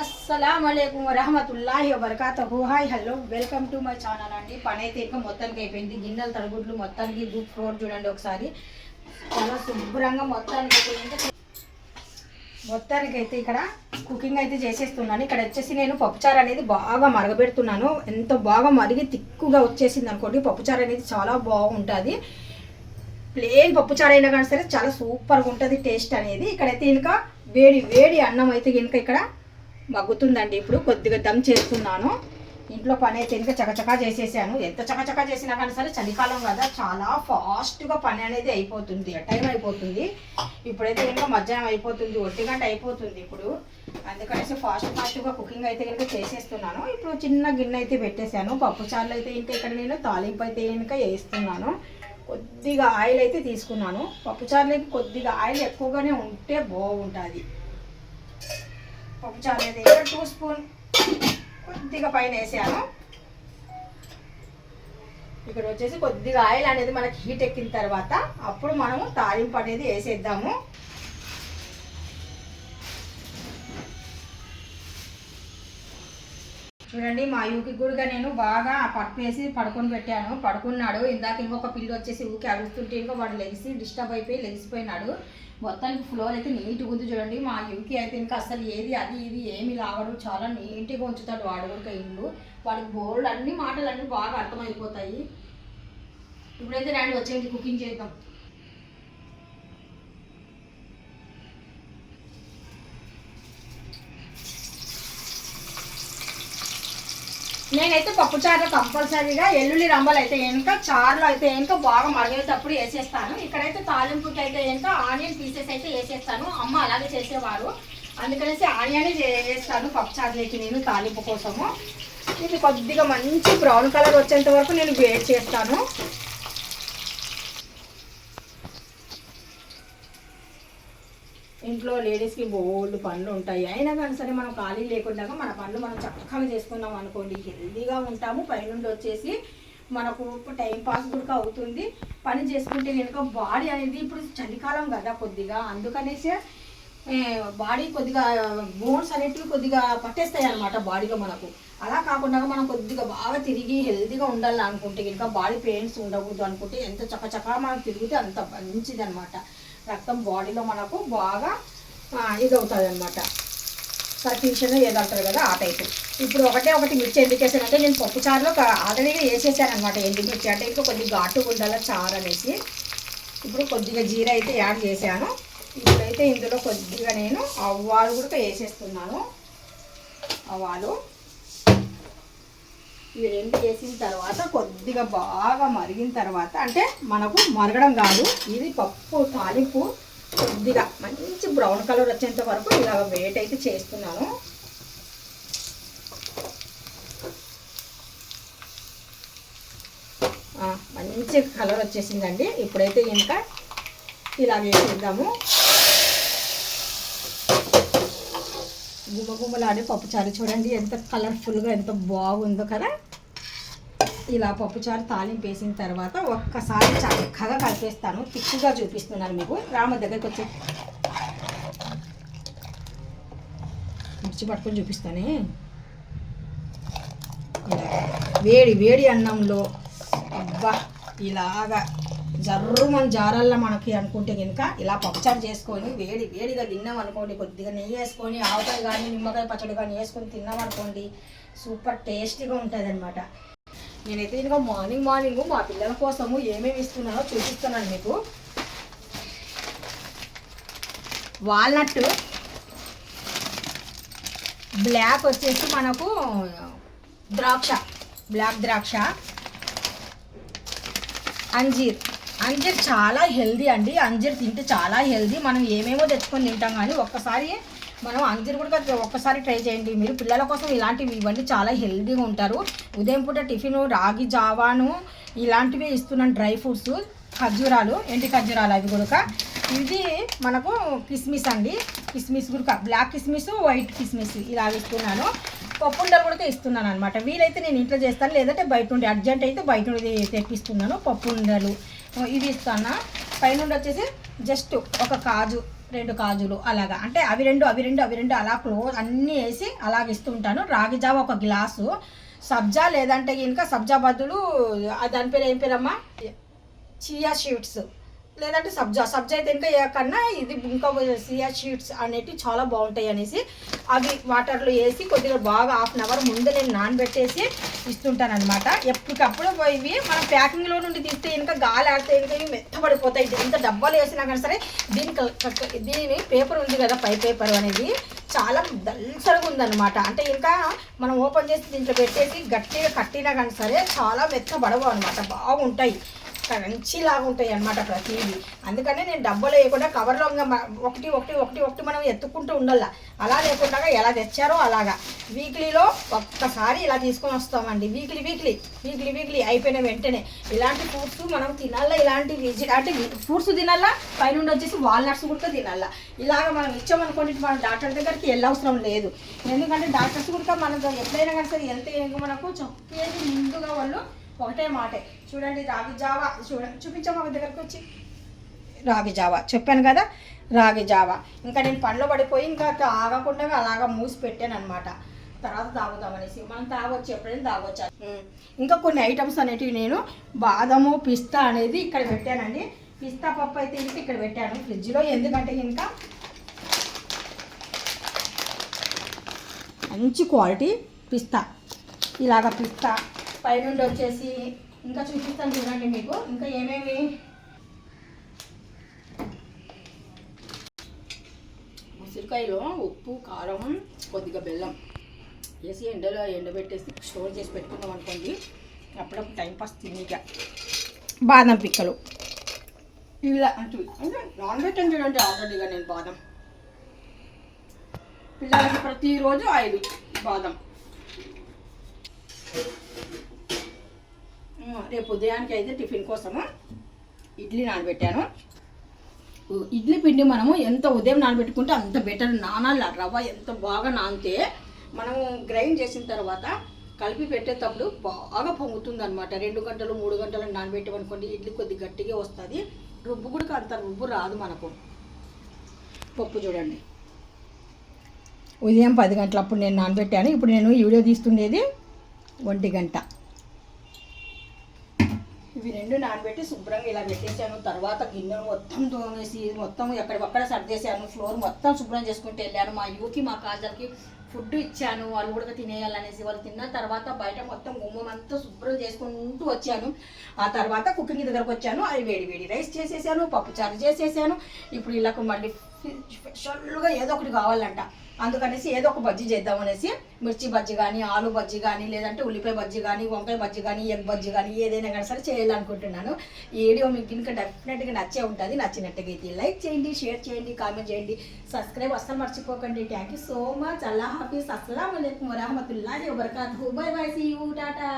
అస్సలం అయికం వరహమతుల్లాహి వబర్కాతహు. Hi hello welcome to my channel అండి. పని అయితే ఇంకా మొత్తానికి అయిపోయింది. గిన్నెలు తరుగుడ్లు మొత్తానికి గ్రూప్ ఫ్లోర్ చూడండి ఒకసారి. చాలా శుభ్రంగా మొత్తానికి అయిపోయింది. మొత్తానికి అయితే ఇక్కడ కుకింగ్ అయితే చేసేస్తున్నాను. ఇక్కడ వచ్చేసి నేను పప్పుచారు అనేది బాగా మరగబెడుతున్నాను. ఎంత బాగా మరిగి తిక్కుగా వచ్చేసింది అనుకోండి పప్పుచారు అనేది చాలా బాగుంటుంది. ప్లేన్ పప్పుచారు అయినా కానీ సరే చాలా సూపర్గా ఉంటుంది టేస్ట్ అనేది. ఇక్కడైతే ఇంకా వేడి వేడి అన్నం అయితే కనుక ఇక్కడ మగ్గుతుందండి. ఇప్పుడు కొద్దిగా దమ్ చేస్తున్నాను. ఇంట్లో పని అయితే ఇంకా చకచకా చేసేసాను. ఎంత చకచకా చేసినా కానీ సరే చలికాలం కదా చాలా ఫాస్ట్గా పని అనేది అయిపోతుంది. టైం అయిపోతుంది. ఇప్పుడైతే ఇంకా మధ్యాహ్నం అయిపోతుంది. ఒంటి గంట అయిపోతుంది ఇప్పుడు. అందుకనేసి ఫాస్ట్ ఫాస్ట్గా కుకింగ్ అయితే కనుక చేసేస్తున్నాను. ఇప్పుడు చిన్న గిన్నె అయితే పెట్టేశాను. పప్పు చారులు అయితే ఇంకా ఇక్కడ నేను తాలింపు అయితే కనుక వేస్తున్నాను. కొద్దిగా ఆయిల్ అయితే తీసుకున్నాను. పప్పు చారులకి కొద్దిగా ఆయిల్ ఎక్కువగానే ఉంటే బాగుంటుంది. పప్పుచారు అయితే ఇక్కడ టూ స్పూన్ కొద్దిగా పైన వేసాను. ఇక్కడ వచ్చేసి కొద్దిగా ఆయిల్ అనేది మనకి హీట్ ఎక్కిన తర్వాత అప్పుడు మనము తాలింపు అనేది వేసేద్దాము. చూడండి మా యూకి కూడా నేను బాగా పట్టు వేసి పడుకొని పెట్టాను. పడుకున్నాడు. ఇందాక ఇంకొక పిల్లి వచ్చేసి ఊకి అరుస్తుంటే ఇంకా వాడు లెగిసి డిస్టర్బ్ అయిపోయి లెగిసిపోయినాడు. మొత్తానికి ఫ్లోర్ అయితే నీట్గా ఉంది చూడండి. మా యూకి అయితే ఇంకా అసలు ఏది అది ఇది ఏమి లాగడు. చాలా నీట్గా ఉంచుతాడు వాడు కూడా ఇల్లు. వాడికి బోర్డు అన్ని మాటలు అన్నీ బాగా అర్థమైపోతాయి. ఇప్పుడైతే రండి వచ్చేయండి కుకింగ్ చేద్దాం. నేనైతే పప్పు చారులో కంపల్సరీగా ఎల్లుల్లి రంబలు అయితే వెనుక చారులో అయితే వెనుక బాగా మరిగేటప్పుడు వేసేస్తాను. ఇక్కడైతే తాలింపుకి అయితే వెనుక ఆనియన్ పీసెస్ అయితే వేసేస్తాను. అమ్మ అలాగే చేసేవారు. అందుకనేసి ఆనియన్ వేస్తాను పప్పు చారులోకి నేను తాలింపు కోసము. ఇది కొద్దిగా మంచి బ్రౌన్ కలర్ వచ్చేంత వరకు నేను వేడి చేస్తాను. ఇంట్లో లేడీస్కి బోల్డ్ పనులు ఉంటాయి. అయినా కానీ సరే మనం ఖాళీ లేకుండా మన పనులు మనం చక్కగా చేసుకున్నాం అనుకోండి. హెల్దీగా ఉంటాము. పైనుండి వచ్చేసి మనకు టైం పాస్ కూడా అవుతుంది. పని చేసుకుంటే కనుక బాడీ అనేది ఇప్పుడు చలికాలం కదా కొద్దిగా. అందుకనేసి బాడీ కొద్దిగా బోన్స్ అనేటివి కొద్దిగా పట్టేస్తాయి అనమాట బాడీలో మనకు. అలా కాకుండా మనం కొద్దిగా బాగా తిరిగి హెల్తీగా ఉండాలి అనుకుంటే కనుక బాడీ పెయిన్స్ ఉండకూడదు అనుకుంటే ఎంత చక్కచక్క మనం తిరిగితే అంత మంచిది అనమాట రక్తం బాడీలో మనకు బాగా ఇది అవుతుంది అనమాట సర్క్యులేషన్ ఏదంటారు కదా ఆ టైపు ఇప్పుడు ఒకటే ఒకటి మిర్చి ఎందుకు వేసానంటే నేను పప్పు చారులో ఆల్రెడీగా వేసేసాను అనమాట ఎండు మిర్చి అంటే ఇంకా కొద్దిగా ఘాటు ఉండాలి చారు అనేసి. ఇప్పుడు కొద్దిగా జీరా అయితే యాడ్ చేశాను. ఇప్పుడైతే ఇందులో కొద్దిగా నేను అవ్వాలు కూడా వేసేస్తున్నాను. అవ్వాలు ఇవి రెండు వేసిన తర్వాత కొద్దిగా బాగా మరిగిన తర్వాత అంటే మనకు మరగడం కాదు ఇది పప్పు తాలింపు కొద్దిగా మంచి బ్రౌన్ కలర్ వచ్చేంత వరకు ఇలాగ వేట్ అయితే చేస్తున్నాను. మంచి కలర్ వచ్చేసిందండి. ఇప్పుడైతే ఇంకా ఇలా వేసేద్దాము గుమ్మగుమ్మలాడే పప్పుచారు చూడండి ఎంత కలర్ఫుల్గా ఎంత బాగుందో కదా. ఇలా పప్పుచారు తాలింపు వేసిన తర్వాత ఒక్కసారి చక్కగా కలిపేస్తాను. తిక్కుగా చూపిస్తున్నాను మీకు. రామ దగ్గరికి వచ్చి. మిర్చి పట్టుకొని చూపిస్తానే. వేడి వేడి అన్నంలో అబ్బా ఇలాగా జర్రుమని జారల్లా మనకి అనుకుంటే కనుక ఇలా పచ్చడి చేసుకొని వేడి వేడిగా తిన్నాం అనుకోండి కొద్దిగా నెయ్యి వేసుకొని ఆవకాయ కానీ నిమ్మకాయ పచ్చడి కానీ వేసుకొని తిన్నాం అనుకోండి సూపర్ టేస్టీగా ఉంటుంది అనమాట నేనైతే ఇంకా మార్నింగ్ మార్నింగ్ మా పిల్లల కోసము ఏమేమి ఇస్తున్నానో చూపిస్తున్నాను మీకు. వాల్నట్ బ్లాక్ వచ్చేసి మనకు ద్రాక్ష బ్లాక్ ద్రాక్ష అంజీర్. అంజీర్ చాలా హెల్దీ అండి. అంజీర్ తింటే చాలా హెల్దీ. మనం ఏమేమో తెచ్చుకొని తింటాం కానీ ఒక్కసారి మనం అంజీర్ కూడా ఒక్కసారి ట్రై చేయండి. మీరు పిల్లల కోసం ఇలాంటివి ఇవన్నీ చాలా హెల్దీగా ఉంటారు. ఉదయం పూట టిఫిన్ రాగి జావాను ఇలాంటివి ఇస్తున్నాను డ్రై ఫ్రూట్స్. ఖర్జూరాలు ఎండి ఖర్జూరాలు అవి కూడా ఇది మనకు కిస్మిస్ అండి. కిస్మిస్ కూడా బ్లాక్ కిస్మిస్ వైట్ కిస్మిస్ ఇలా ఇస్తున్నాను. పప్పుండలు కూడా ఇస్తున్నాను అనమాట వీలైతే నేను ఇంట్లో చేస్తాను. లేదంటే బయట నుండి అర్జెంట్ అయితే బయట నుండి తెప్పిస్తున్నాను పప్పుండలు. ఇది ఇస్తాను? పైనుండి వచ్చేసి జస్ట్ ఒక కాజు రెండు కాజులు అలాగా. అంటే అవి రెండు అవి రెండు అవి రెండు అలా క్లోజ్ అన్నీ వేసి అలాగ ఇస్తుంటాను రాగి జావ ఒక గ్లాసు. సబ్జా లేదంటే ఇంకా సబ్జా బదులు దాని పేరు ఏం పేరమ్మా? చియా షీట్స్ లేదంటే సబ్జా సబ్జా అయితే ఇంకా ఏ కన్నా ఇది ఇంకా సియా షీట్స్ అనేటివి చాలా బాగుంటాయి అనేసి అవి వాటర్లో వేసి కొద్దిగా బాగా హాఫ్ అన్ అవర్ ముందు నేను నానబెట్టేసి ఇస్తుంటాను అనమాట ఎప్పటికప్పుడు ఇవి మనం ప్యాకింగ్లో నుండి తీస్తే ఇంకా గాలి ఆడితే ఇంకా ఇవి మెత్తబడిపోతాయి. ఎంత డబ్బాలు వేసినా కానీ సరే దీనికి క- దీని పేపర్ ఉంది కదా పై పేపర్ అనేది చాలా దల్సరగా ఉందన్నమాట. అంటే ఇంకా మనం ఓపెన్ చేసి దీంట్లో పెట్టేసి గట్టిగా కట్టినా కానీ సరే చాలా మెత్తబడవు అనమాట బాగుంటాయి. మంచి లాగా ఉంటాయి అనమాట ప్రతిదీ. అందుకనే నేను డబ్బులు వేయకుండా కవర్లో ఒకటి ఒకటి ఒకటి ఒకటి మనం ఎత్తుకుంటూ ఉండాల. అలా లేకుండా ఎలా తెచ్చారో అలాగా. వీక్లీలో ఒక్కసారి ఇలా తీసుకొని వస్తామండి. వీక్లీ వీక్లీ వీక్లీ వీక్లీ అయిపోయిన వెంటనే ఇలాంటి ఫ్రూట్స్ మనం తినాలా? ఇలాంటి అంటే ఫ్రూట్స్ తినాలా? పైన వచ్చేసి వాల్నట్స్ కూడా తినాలా? ఇలాగ మనం ఇచ్చామనుకోండి మనం డాక్టర్ దగ్గరికి వెళ్ళవసరం లేదు. ఎందుకంటే డాక్టర్స్ కూడా మనం ఎప్పుడైనా కానీ సరే ఎంత మనకు చెప్పేది ముందుగా వాళ్ళు ఒకటే మాటే. చూడండి రాగి జావా. చూడండి చూపించాము మా దగ్గరకు వచ్చి. రాగి జావా. చెప్పాను కదా? రాగి జావా. ఇంకా నేను పండ్లు పడిపోయి ఇంకా ఆగకుండా అలాగా మూసి పెట్టాను అనమాట తర్వాత తాగుదామనేసి. మనం తాగొచ్చు ఎప్పుడైనా తాగొచ్చు. ఇంకా కొన్ని ఐటమ్స్ అనేటివి నేను బాదము పిస్తా అనేది ఇక్కడ పెట్టానండి. పిస్తా పప్పు అయితే ఇక్కడ పెట్టాను ఫ్రిడ్జ్లో. ఎందుకంటే ఇంకా మంచి క్వాలిటీ పిస్తా. ఇలాగ పిస్తా. పైనుండి వచ్చేసి ఇంకా చూపిస్తాను చూడండి మీకు. ఇంకా ఏమేమి? ఉసిరికాయలో ఉప్పు కారం కొద్దిగా బెల్లం. వేసి ఎండలో ఎండబెట్టేసి స్టోర్ చేసి పెట్టుకున్నాం అనుకోండి అప్పుడప్పుడు టైంపాస్ తినేక బాదం పిక్కలు. ఇలా అంటే అంటే నాన్ వెజ్ అని చూడండి ఆల్రెడీగా నేను బాదం. పిల్లలకి ప్రతిరోజు ఐదు బాదం. రేపు ఉదయానికి అయితే టిఫిన్ కోసము ఇడ్లీ నానబెట్టాను. ఇడ్లీ పిండి మనము ఎంత ఉదయం నానబెట్టుకుంటే అంత బెటర్ నానాలి రవ్వ ఎంత బాగా నానితే మనము గ్రైండ్ చేసిన తర్వాత కలిపి పెట్టేటప్పుడు బాగా పొంగుతుంది అనమాట రెండు గంటలు మూడు గంటలు నానబెట్టామనుకోండి ఇడ్లీ కొద్ది గట్టిగా వస్తుంది. రుబ్బు కూడా అంత రుబ్బు రాదు మనకు. పప్పు చూడండి. ఉదయం పది గంటలప్పుడు నేను నానబెట్టాను. ఇప్పుడు నేను ఈ వీడియో తీస్తుండేది ఒంటి గంట. ఇవి రెండు నానబెట్టి శుభ్రంగా ఇలా పెట్టేశాను. తర్వాత గిన్నెను మొత్తం దోమేసి మొత్తం ఎక్కడికక్కడ సర్దేశాను ఫ్లోర్ మొత్తం శుభ్రం చేసుకుంటూ వెళ్ళాను. మా యువకి మా కాజల్కి ఫుడ్ ఇచ్చాను. వాళ్ళు కూడా తినేయాలనేసి వాళ్ళు తిన్న తర్వాత బయట మొత్తం గుమ్మం అంతా శుభ్రం చేసుకుంటూ వచ్చాను. ఆ తర్వాత కుకింగ్ దగ్గరకు వచ్చాను. అది వేడి వేడి రైస్ చేసేసాను పప్పు చారు చేసేసాను. ఇప్పుడు ఇళ్ళకు మళ్ళీ స్పెషల్గా ఏదో ఒకటి కావాలంట. అందుకనేసి ఏదో ఒక బజ్జీ చేద్దాం అనేసి మిర్చి బజ్జీ కానీ ఆలు బజ్జీ కానీ లేదంటే ఉల్లిపాయ బజ్జీ కానీ వంకాయ బజ్జీ కానీ ఎగ్ బజ్జీ కానీ ఏదైనా కానీ సరే చేయాలనుకుంటున్నాను. ఈ వీడియో మీకు ఇంకా డెఫినెట్గా నచ్చే ఉంటుంది నచ్చినట్టుగా అయితే లైక్ చేయండి షేర్ చేయండి కామెంట్ చేయండి సబ్స్క్రైబ్ అస్సలు మర్చిపోకండి. థ్యాంక్ యూ సో మచ్ అల్లా హాఫీస్ అస్సలం వరహమతుల్లాహి వబర్కాతు bye bye. See you tata.